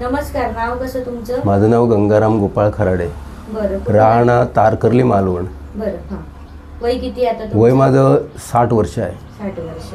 नमस्कार नाव कसं तुमचं? माझं नाव गंगाराम गोपाळ खराडे. बरं राहणं तारकर्ली मालवण. बरं हां. वय किती आता तुमचं? वय माझं साठ वर्ष आहे. साठ वर्ष.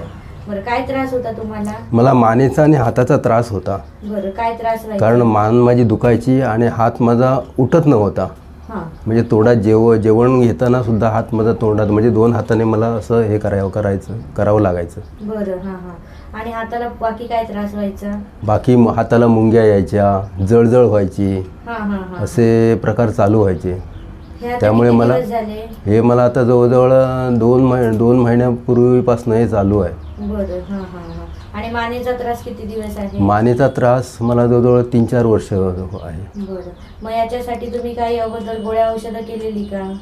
बरं काय त्रास होता तुम्हाला? मला मानेचा आणि हाताचा त्रास होता. बरं काय त्रास व्हायचा कारण मान माझी दुखायची आणि हात माझा उठत नव्हता. म्हणजे तोंडात जेव जेवण घेताना सुद्धा हात माझा तोंडात म्हणजे दोन हाताने मला असं हे करावं करायचं करावं लागायचं. बरं हां हां. आणि हाताला बाकी काय त्रास व्हायचा? बाकी हाताला मुंग्या यायच्या जळजळ व्हायची हां हां हां. असे प्रकार चालू व्हायचे. त्यामुळे मला- हे मला आता जवळजवळ दोन महि दोन महिन्यापूर्वीपासून हे चालू आहे. बरं हां हां हां. आणि मानेचा त्रास किती दिवस आहे? मानेचा त्रास मला जवळजवळ तीन चार वर्ष आहे. बरं. मग याच्यासाठी तुम्ही काही अगोदर गोळ्या औषधं केलेली का?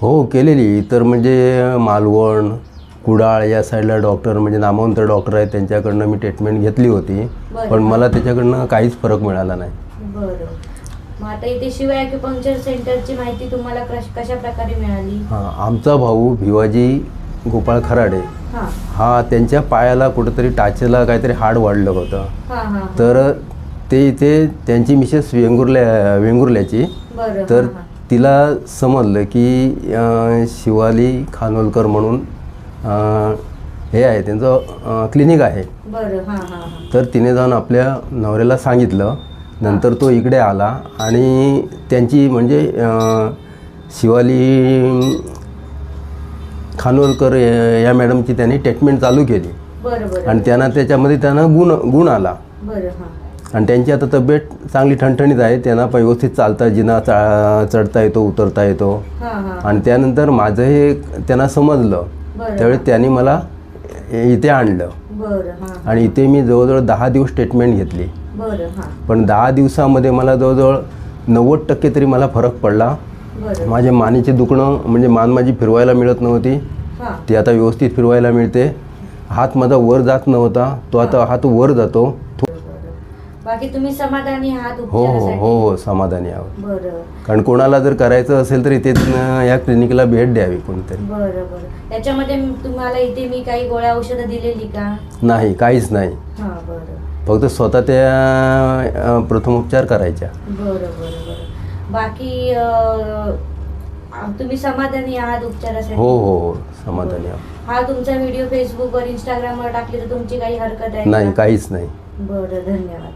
हो केलेली. तर म्हणजे मालवण कुडाळ या साईडला डॉक्टर म्हणजे नामवंत डॉक्टर आहेत त्यांच्याकडनं मी ट्रीटमेंट घेतली होती. पण मला त्याच्याकडनं काहीच फरक मिळाला नाही. बरं. मग आता इथे शिव ॲक्युपंक्चर सेंटरची माहिती तुम्हाला कश- कशा प्रकारे मिळाली? हां आमचा भाऊ भिवाजी गोपाळ खराडे. हां. हा त्यांच्या पायाला कुठंतरी टाचेला काहीतरी हाड वाढलं होतं. तर ते इथे त्यांची मिसेस वेंगुर्ल्या वेंगुर्ल्याची. तर. तिला समजलं की शिवाली खानोलकर म्हणून हे आहे त्यांचं क्लिनिक आहे. तर तिने जाऊन आपल्या नवऱ्याला सांगितलं. नंतर तो इकडे आला आणि त्यांची म्हणजे शिवाली खानोलकर या मॅडमची त्यांनी ट्रीटमेंट चालू केली. आणि त्यांना त्याच्यामध्ये त्यांना गुण गुण आला. हां. आणि त्यांची आता तब्येत चांगली ठणठणीत आहे. त्यांना व्यवस्थित चालता जिना चा चढता येतो उतरता येतो. हां हां. आणि त्यानंतर माझं हे त्यांना समजलं. बरं. त्यावेळी त्यांनी मला इथे आणलं. हां आणि इथे मी जवळजवळ दहा दिवस ट्रीटमेंट घेतली. पण दहा दिवसामध्ये मला जवळजवळ नव्वद टक्के तरी मला फरक पडला. माझे मानेचे दुखणं म्हणजे मान माझी फिरवायला मिळत नव्हती. ती आता व्यवस्थित फिरवायला मिळते. हात माझा वर जात नव्हता. तो आता हात वर जातो. बाकी तुम्ही समाधानी आहात हो हो हो हो समाधानी आहोत. बरं. कारण कोणाला जर करायचं असेल तर इथे या क्लिनिकला भेट द्यावी कोणतरी. बरं बरं. त्याच्यामध्ये तुम्हाला इथे मी काही गोळ्या औषधं दिलेली का? नाही काहीच नाही. हां फक्त स्वतः त्या प्रथमोपचार करायच्या. बरं बरं. बाकी तुम्ही समाधानी आहात उपचारासाठी? हो हो हो समाधानी आहोत. हा तुमचा व्हिडिओ फेसबुकवर इंस्टाग्रामवर टाकली तर तुमची काही हरकत आहे नाही? काहीच नाही. बरं धन्यवाद.